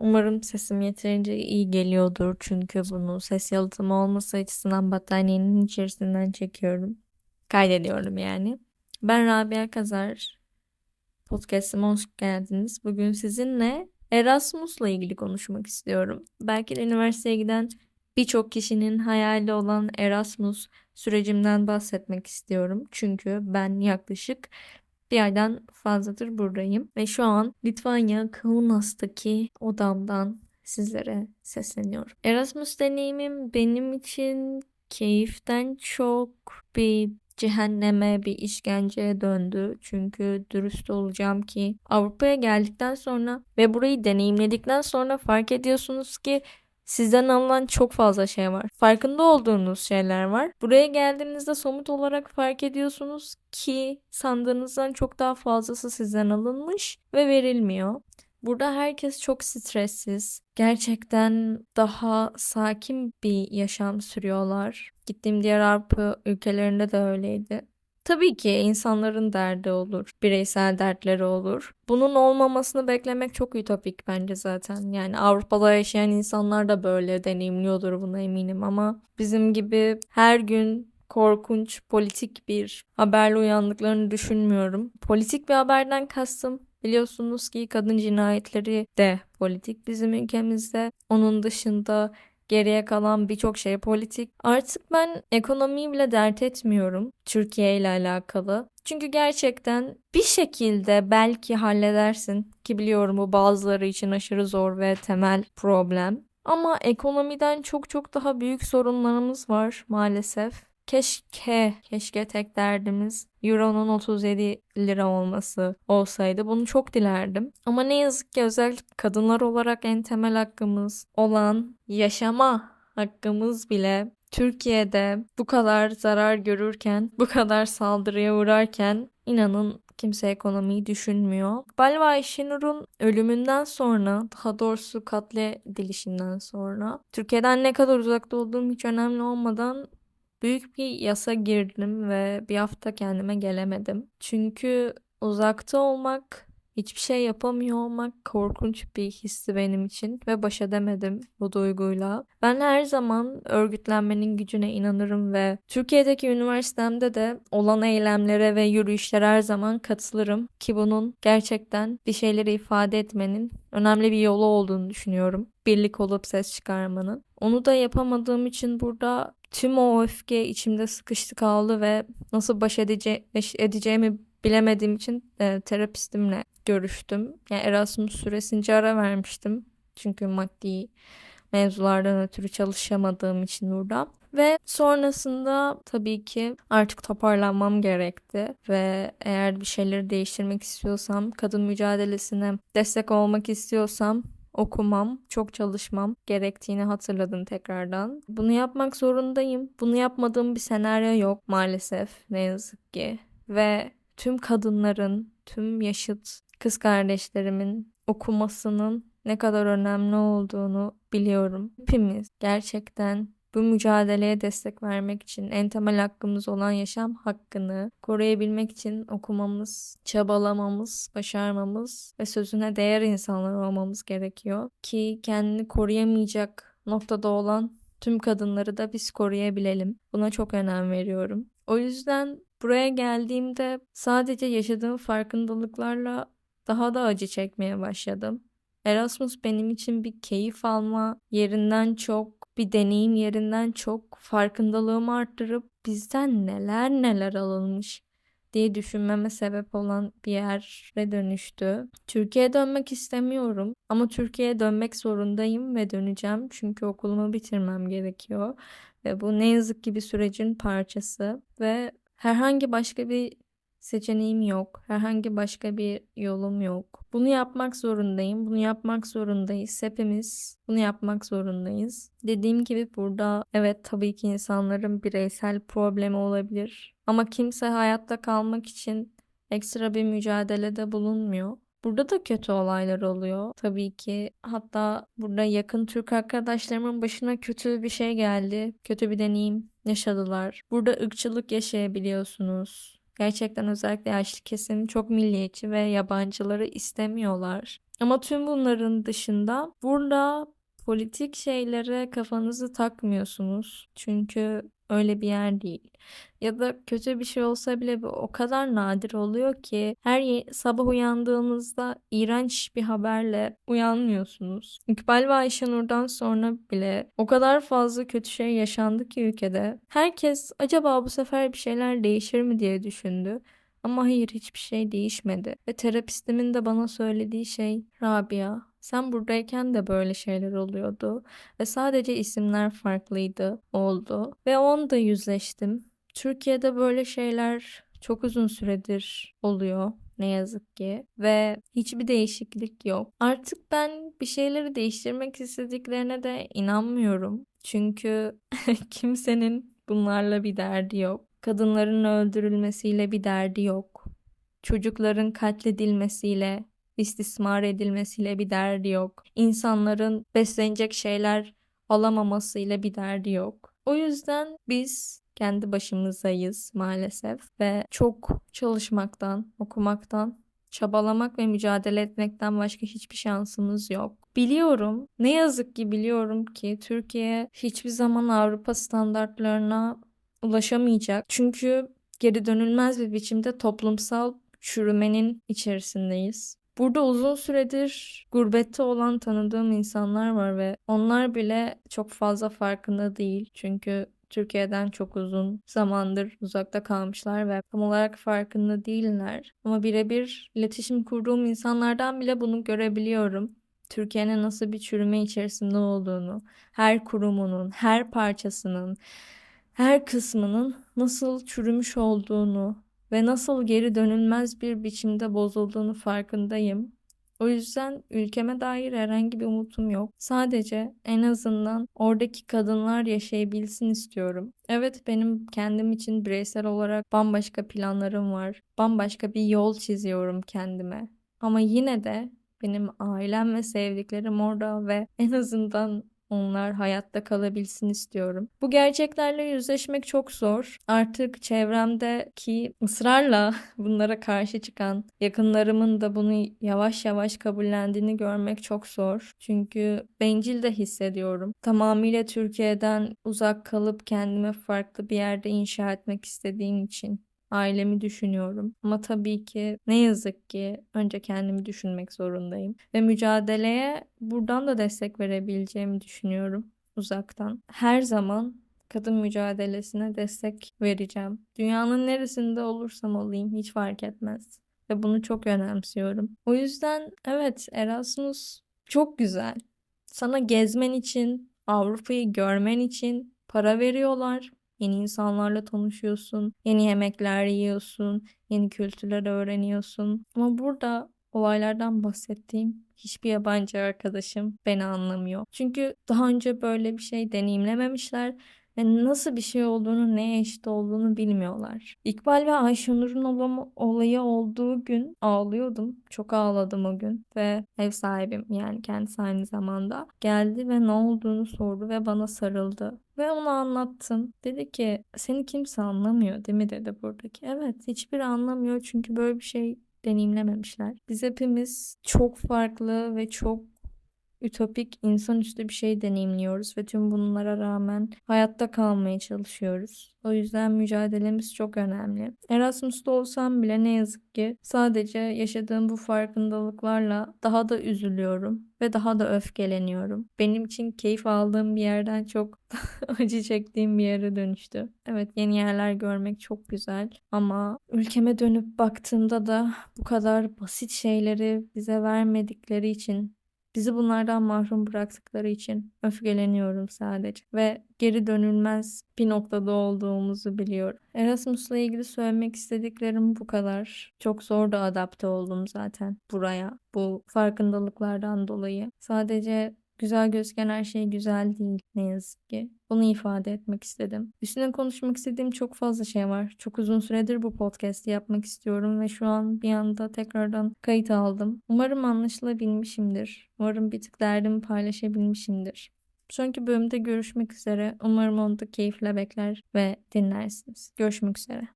Umarım sesim yeterince iyi geliyordur çünkü bunu ses yalıtımı olması açısından battaniyenin içerisinden çekiyorum. Kaydediyorum yani. Ben Rabia Kazar. Podcast'ıma hoş geldiniz. Bugün sizinle Erasmus'la ilgili konuşmak istiyorum. Belki de üniversiteye giden birçok kişinin hayali olan Erasmus sürecimden bahsetmek istiyorum. Çünkü ben yaklaşık bir aydan fazladır buradayım ve şu an Litvanya Kaunas'taki odamdan sizlere sesleniyorum. Erasmus deneyimim benim için keyiften çok bir cehenneme, bir işkenceye döndü. Çünkü dürüst olacağım ki Avrupa'ya geldikten sonra ve burayı deneyimledikten sonra fark ediyorsunuz ki Sizden alınan çok fazla şey var. Farkında olduğunuz şeyler var. Buraya geldiğinizde somut olarak fark ediyorsunuz ki sandığınızdan çok daha fazlası sizden alınmış ve verilmiyor. Burada herkes çok stressiz. Gerçekten daha sakin bir yaşam sürüyorlar. Gittiğim diğer Avrupa ülkelerinde de öyleydi. Tabii ki insanların derdi olur, bireysel dertleri olur. Bunun olmamasını beklemek çok ütopik bence zaten. Yani Avrupa'da yaşayan insanlar da böyle deneyimliyordur buna eminim ama bizim gibi her gün korkunç politik bir haberle uyandıklarını düşünmüyorum. Politik bir haberden kastım biliyorsunuz ki kadın cinayetleri de politik bizim ülkemizde. Onun dışında Geriye kalan birçok şey politik. Artık ben ekonomiyi bile dert etmiyorum Türkiye ile alakalı. Çünkü gerçekten bir şekilde belki halledersin ki biliyorum bu bazıları için aşırı zor ve temel problem. Ama ekonomiden çok çok daha büyük sorunlarımız var maalesef. Keşke, keşke tek derdimiz Euro'nun 37 lira olması olsaydı. Bunu çok dilerdim. Ama ne yazık ki özellikle kadınlar olarak en temel hakkımız olan yaşama hakkımız bile Türkiye'de bu kadar zarar görürken, bu kadar saldırıya uğrarken inanın kimse ekonomiyi düşünmüyor. Balva Ayşenur'un ölümünden sonra, daha doğrusu katledilişinden sonra Türkiye'den ne kadar uzakta olduğum hiç önemli olmadan büyük bir yasa girdim ve bir hafta kendime gelemedim. Çünkü uzakta olmak, hiçbir şey yapamıyor olmak korkunç bir histi benim için ve baş edemedim bu duyguyla. Ben her zaman örgütlenmenin gücüne inanırım ve Türkiye'deki üniversitemde de olan eylemlere ve yürüyüşlere her zaman katılırım ki bunun gerçekten bir şeyleri ifade etmenin önemli bir yolu olduğunu düşünüyorum. Birlik olup ses çıkarmanın. Onu da yapamadığım için burada tüm o öfke içimde sıkıştı kaldı ve nasıl baş edece edeceğimi bilemediğim için e, terapistimle görüştüm. Yani Erasmus süresince ara vermiştim. Çünkü maddi mevzulardan ötürü çalışamadığım için burada. Ve sonrasında tabii ki artık toparlanmam gerekti ve eğer bir şeyleri değiştirmek istiyorsam, kadın mücadelesine destek olmak istiyorsam okumam, çok çalışmam gerektiğini hatırladım tekrardan. Bunu yapmak zorundayım. Bunu yapmadığım bir senaryo yok maalesef ne yazık ki. Ve tüm kadınların, tüm yaşıt kız kardeşlerimin okumasının ne kadar önemli olduğunu biliyorum. Hepimiz gerçekten bu mücadeleye destek vermek için en temel hakkımız olan yaşam hakkını koruyabilmek için okumamız, çabalamamız, başarmamız ve sözüne değer insanlar olmamız gerekiyor ki kendini koruyamayacak noktada olan tüm kadınları da biz koruyabilelim. Buna çok önem veriyorum. O yüzden buraya geldiğimde sadece yaşadığım farkındalıklarla daha da acı çekmeye başladım. Erasmus benim için bir keyif alma yerinden çok bir deneyim yerinden çok farkındalığımı arttırıp bizden neler neler alınmış diye düşünmeme sebep olan bir yere dönüştü. Türkiye'ye dönmek istemiyorum ama Türkiye'ye dönmek zorundayım ve döneceğim çünkü okulumu bitirmem gerekiyor ve bu ne yazık ki bir sürecin parçası ve herhangi başka bir seçeneğim yok. Herhangi başka bir yolum yok. Bunu yapmak zorundayım. Bunu yapmak zorundayız. Hepimiz bunu yapmak zorundayız. Dediğim gibi burada evet tabii ki insanların bireysel problemi olabilir. Ama kimse hayatta kalmak için ekstra bir mücadelede bulunmuyor. Burada da kötü olaylar oluyor tabii ki. Hatta burada yakın Türk arkadaşlarımın başına kötü bir şey geldi. Kötü bir deneyim yaşadılar. Burada ırkçılık yaşayabiliyorsunuz. Gerçekten özellikle yaşlı kesim çok milliyetçi ve yabancıları istemiyorlar. Ama tüm bunların dışında burada politik şeylere kafanızı takmıyorsunuz. Çünkü öyle bir yer değil. Ya da kötü bir şey olsa bile bu o kadar nadir oluyor ki her sabah uyandığınızda iğrenç bir haberle uyanmıyorsunuz. İkbal ve Ayşenur'dan sonra bile o kadar fazla kötü şey yaşandı ki ülkede. Herkes acaba bu sefer bir şeyler değişir mi diye düşündü. Ama hayır hiçbir şey değişmedi. Ve terapistimin de bana söylediği şey Rabia sen buradayken de böyle şeyler oluyordu ve sadece isimler farklıydı oldu ve onu da yüzleştim. Türkiye'de böyle şeyler çok uzun süredir oluyor ne yazık ki ve hiçbir değişiklik yok. Artık ben bir şeyleri değiştirmek istediklerine de inanmıyorum. Çünkü kimsenin bunlarla bir derdi yok. Kadınların öldürülmesiyle bir derdi yok. Çocukların katledilmesiyle, istismar edilmesiyle bir derdi yok. İnsanların beslenecek şeyler alamamasıyla bir derdi yok. O yüzden biz kendi başımızdayız maalesef ve çok çalışmaktan, okumaktan, çabalamak ve mücadele etmekten başka hiçbir şansımız yok. Biliyorum, ne yazık ki biliyorum ki Türkiye hiçbir zaman Avrupa standartlarına ulaşamayacak. Çünkü geri dönülmez bir biçimde toplumsal çürümenin içerisindeyiz. Burada uzun süredir gurbette olan tanıdığım insanlar var ve onlar bile çok fazla farkında değil. Çünkü Türkiye'den çok uzun zamandır uzakta kalmışlar ve tam olarak farkında değiller. Ama birebir iletişim kurduğum insanlardan bile bunu görebiliyorum. Türkiye'nin nasıl bir çürüme içerisinde olduğunu, her kurumunun, her parçasının, her kısmının nasıl çürümüş olduğunu ve nasıl geri dönülmez bir biçimde bozulduğunu farkındayım. O yüzden ülkeme dair herhangi bir umutum yok. Sadece en azından oradaki kadınlar yaşayabilsin istiyorum. Evet benim kendim için bireysel olarak bambaşka planlarım var. Bambaşka bir yol çiziyorum kendime. Ama yine de benim ailem ve sevdiklerim orada ve en azından onlar hayatta kalabilsin istiyorum. Bu gerçeklerle yüzleşmek çok zor. Artık çevremdeki ısrarla bunlara karşı çıkan yakınlarımın da bunu yavaş yavaş kabullendiğini görmek çok zor. Çünkü bencil de hissediyorum. Tamamıyla Türkiye'den uzak kalıp kendime farklı bir yerde inşa etmek istediğim için ailemi düşünüyorum. Ama tabii ki ne yazık ki önce kendimi düşünmek zorundayım. Ve mücadeleye buradan da destek verebileceğimi düşünüyorum uzaktan. Her zaman kadın mücadelesine destek vereceğim. Dünyanın neresinde olursam olayım hiç fark etmez. Ve bunu çok önemsiyorum. O yüzden evet Erasmus çok güzel. Sana gezmen için, Avrupa'yı görmen için para veriyorlar. Yeni insanlarla tanışıyorsun, yeni yemekler yiyorsun, yeni kültürler öğreniyorsun. Ama burada olaylardan bahsettiğim hiçbir yabancı arkadaşım beni anlamıyor. Çünkü daha önce böyle bir şey deneyimlememişler ve nasıl bir şey olduğunu, neye eşit olduğunu bilmiyorlar. İkbal ve Ayşenur'un olayı olduğu gün ağlıyordum. Çok ağladım o gün ve ev sahibim yani kendisi aynı zamanda geldi ve ne olduğunu sordu ve bana sarıldı. Ve ona anlattım. Dedi ki seni kimse anlamıyor değil mi dedi buradaki. Evet hiçbir anlamıyor çünkü böyle bir şey deneyimlememişler. Biz hepimiz çok farklı ve çok ütopik, insanüstü bir şey deneyimliyoruz ve tüm bunlara rağmen hayatta kalmaya çalışıyoruz. O yüzden mücadelemiz çok önemli. Erasmus'ta olsam bile ne yazık ki sadece yaşadığım bu farkındalıklarla daha da üzülüyorum ve daha da öfkeleniyorum. Benim için keyif aldığım bir yerden çok acı çektiğim bir yere dönüştü. Evet yeni yerler görmek çok güzel ama ülkeme dönüp baktığımda da bu kadar basit şeyleri bize vermedikleri için Bizi bunlardan mahrum bıraktıkları için öfkeleniyorum sadece ve geri dönülmez bir noktada olduğumuzu biliyorum. Erasmus'la ilgili söylemek istediklerim bu kadar. Çok zor da adapte oldum zaten buraya bu farkındalıklardan dolayı. Sadece Güzel gözüken her şey güzel değil ne yazık ki. Bunu ifade etmek istedim. Üstüne konuşmak istediğim çok fazla şey var. Çok uzun süredir bu podcast'i yapmak istiyorum ve şu an bir anda tekrardan kayıt aldım. Umarım anlaşılabilmişimdir. Umarım bir tık derdimi paylaşabilmişimdir. Sonraki bölümde görüşmek üzere. Umarım onu da keyifle bekler ve dinlersiniz. Görüşmek üzere.